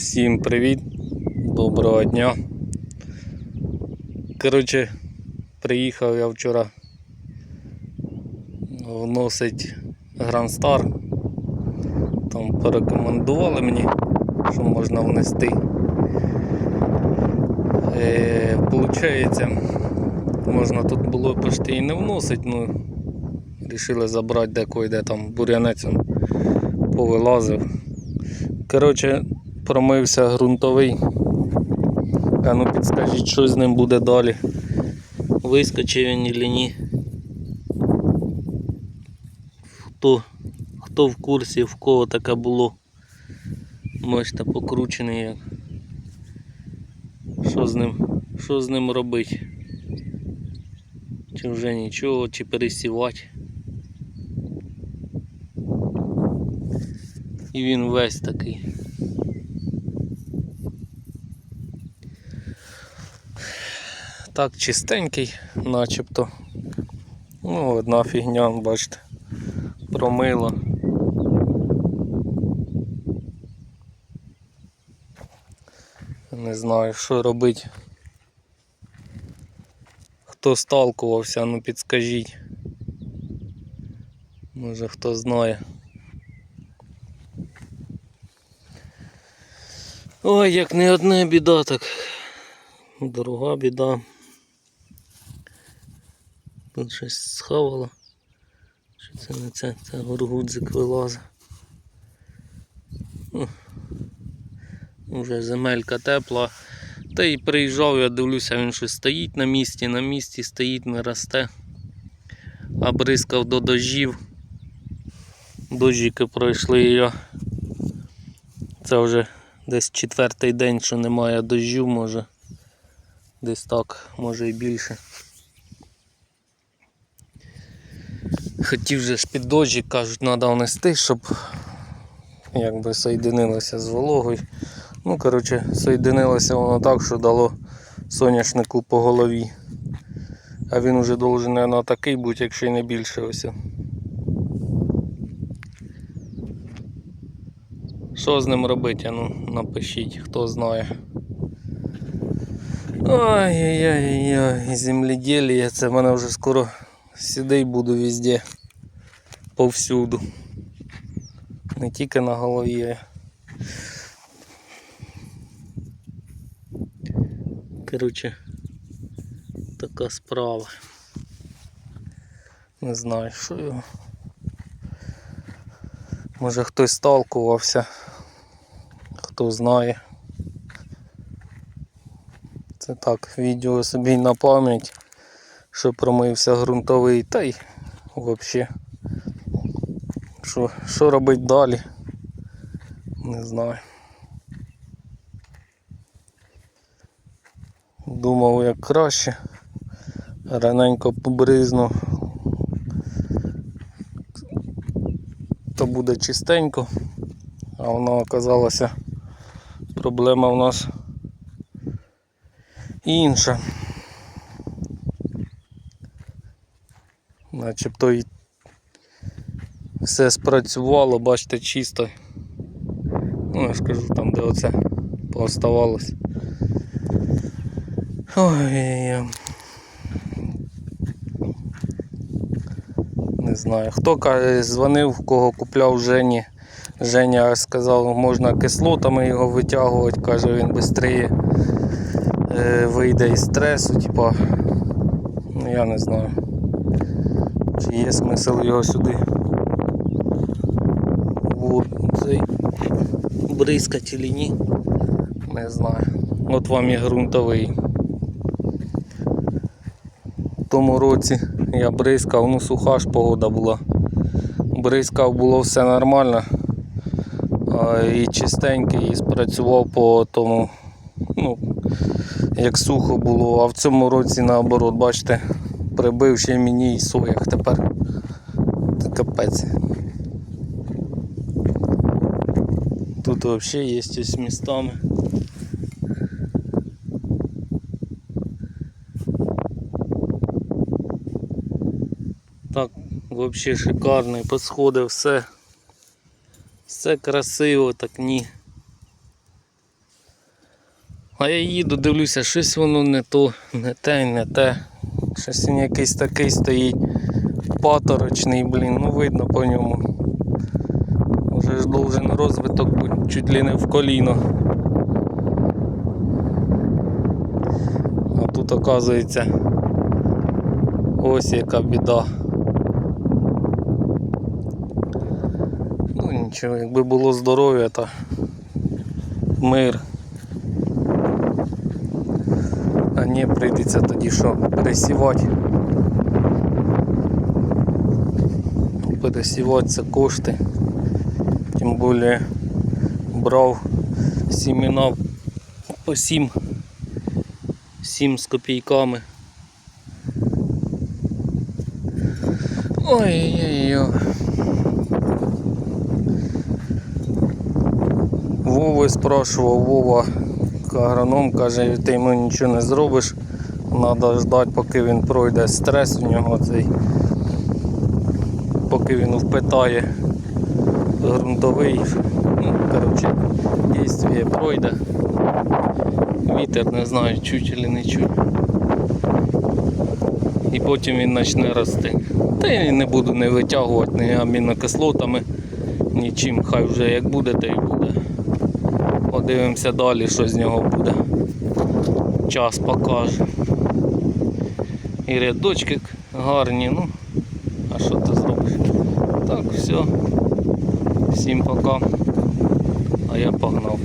Всім привіт, доброго дня. Коротше, приїхав я вчора вносить Star. Там порекомендували мені, що можна внести. Е, Получається, можна тут було почти і не вносить, ну рішили забрати йде там бур'янець повилазив. Коротше, промився ґрунтовий. А ну підскажіть, що з ним буде далі. Вискочив він чи ні. Хто, хто в курсі, в кого таке було. Бачите, покручений як. Що з ним? Що з ним робити? Чи вже нічого, чи пересівати. І він весь такий. Так, чистенький, начебто. Ну, одна фігня, бачите, промила. Не знаю, що робити. Хто сталкувався, ну підскажіть. Може хто знає. Ой, як не одна біда, так друга біда. Тут щось схавало. Чи це не це? Це горгудзик вилазить. Вже земелька тепла. Та й приїжджав, я дивлюся, він щось стоїть на місці, на місці стоїть, не росте. А бризкав до дождів. Дождики пройшли я. Це вже десь четвертий день, що немає дождю, може. Десь так, може і більше. Хотів же ж під дощик, кажуть, треба внести, щоб якби соєдинилося з вологою. Ну, коротше, соєдинилося воно так, що дало соняшнику по голові. А він уже должен, наверное, такий бути, якщо й не більше ось. Що з ним робити? Ну, напишіть, хто знає. Ой-ой-ой, земледілля, це в мене вже скоро сюди буду везде, повсюду. Не тільки на голові. Коротше, така справа. Не знаю, що його. Може хтось сталкувався, хто знає. Це так, відео собі на пам'ять, що промився ґрунтовий, та й взагалі. Що, що робити далі? Не знаю. Думав як краще. Раненько побризну. То буде чистенько, а воно оказалося проблема в нас інша. Начебто і все спрацювало, бачите, чисто. Ну, я ж кажу, там де оце пооставалось. Ой. Не знаю. Хто дзвонив, кого купляв Жені. Женя сказав, можна кислотами його витягувати, каже, він швидше вийде із стресу, типа. Ну я не знаю. Чи є смисл його сюди цей бризкати чи ні. Не знаю. От вам і ґрунтовий. В тому році я бризкав, ну суха ж погода була. Бризкав було все нормально. І чистенький, і спрацював по тому, ну, як сухо було, а в цьому році наоборот, бачите, прибив ще мені і соях тепер. Це капець. Тут взагалі є ось містами. Так, взагалі шикарний, посходи, все. Все красиво, так ні. А я їду, дивлюся, щось воно не то, не те, не те. Щось він якийсь такий стоїть паторочний, блін, ну видно по ньому. Уже ж должен розвиток чуть ли не в коліно. А тут оказується ось яка біда. Ну нічого, якби було здоров'я, то мир. А ні, прийдеться тоді що пересівати. Пересівати це кошти. Тим більше брав сімена по 7, 7 з копійками. Ой-ой-ой. Вови спрашував, Вова, агроном каже, ти йому нічого не зробиш. Треба ждати, поки він пройде стрес у нього цей, поки він впитає ґрунтовий. Ну, коротше, дійствие пройде. Вітер не знаю, чуть чи не чуть. І потім він почне рости. Та я не буду не витягувати ні амінокислотами, нічим. Хай вже як буде, то й буде. Подивимося далі, що з нього буде. Час покаже. І рядочки гарні, ну, а що ти зробиш? Так, все. Всім пока. А я погнав.